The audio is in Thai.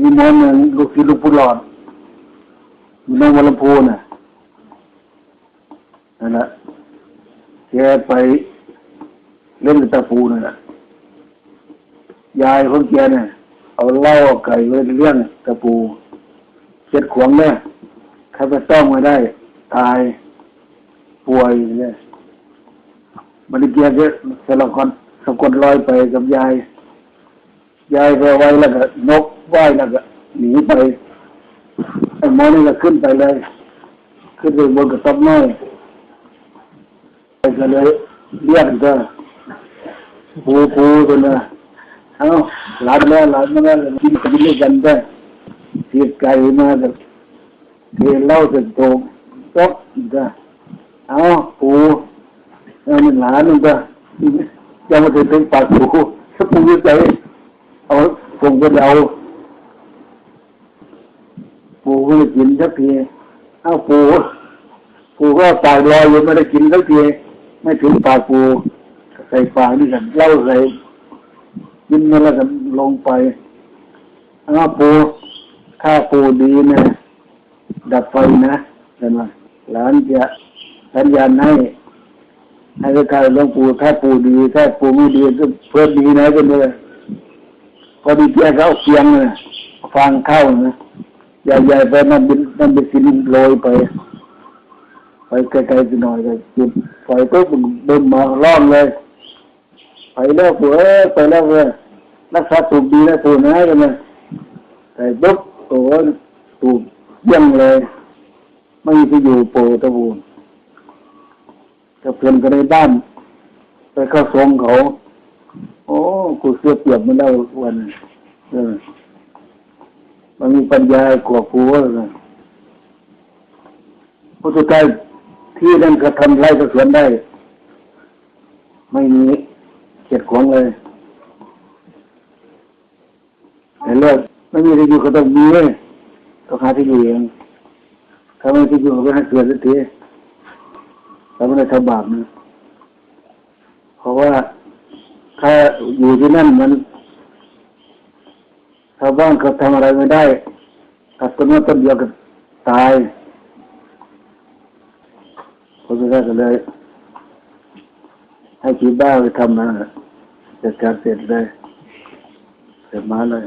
หมอหนึ่งลูกศิษย์ลูกปู่หลอดอยู่ในวัลำพูน่ะนั่นแหละแกไปเล่นตะปูนั่นแหละยายของแกเนี่ยเอาเล้าไก่ไว้เลี้ยงตะปูเจ็ดขวงเนี่ยใครไปต้องมาได้ ตายป่วยเนี่ยมันเกียร์ก็สลับคนสะกดรอยไปกับยาย ยายไปไว้แล้วก็นกไหว้แล้วก็หนีไปไอ้หมอนี่ก็ขึ้นไปเลย ขึ้นไปบนกระต๊อบน้อยไปก็เลยเรียกก็ปูปูตัวนะเอ้าหลานแล้วหลานมาแล้วกินกันด้วยกันได้เสียไก่มาก็เทเหล้าเสร็จโตตกก็เอ้าปูเอามันหลานมันก็ยังมาถึงปากปูถ้าปูใจ คงจะเอาปูก็ไม่กินสักทีเอาปูปูก็ปากลอยอยู่ไม่ได้กินสักทีไม่ถึงปากปูใส่ปากนี่กันเล่าใส่กินมาแล้วกันลงไปเอาปูถ้าปูดีนะดับไฟนะเห็นไหมหลานจะสัญญาณให้ให้ไปทายหลวงปู่ถ้าปูดีถ้าปูไม่ดีก็เพื่อดีนะกันเลย พอดีแกเขาเอาเสียงเลยฟังเข้านะใหญ่ๆไปนั่นเป็นนั่นเป็นสินโรยไป ไปไกลๆไปหน่อยเลยจุดไฟปุ๊บมันเดินมาล้อมเลยไปแล้วปู่เอ้ยไปแล้วเลยรักษาถูกดีนะปู่นะกันเลยแต่ปุ๊บโอ้โหถูกเยี่ยงเลย ไม่มีที่อยู่โปู่ตะบูนกับเพื่อนกันในบ้าน ไปเข้าทรงเขา กูเสียเปรียบมันได้วันเออมันมีปัญญากว่ากูเลยพุทธกายที่นั่นก็ทำไรก็สวนได้ ไม่มีเขียดขวางเลยแต่เลิกไม่มีที่อยู่ก็ต้องมีต้องหาที่อยู่เองถ้าไม่ที่อยู่ก็ให้เกิดสักทีแล้วไม่ได้ทำบาปนะเพราะว่า ถ้าอยู่ที่นั่นมันชาวบ้านเขาทำอะไรไม่ได้ตัดต้นไม้ต้นเดียวก็ตายคนไม่ได้ก็เลย ให้ชีบ้าไปทำนะจัดการเสร็จเลยเสร็จมาเลย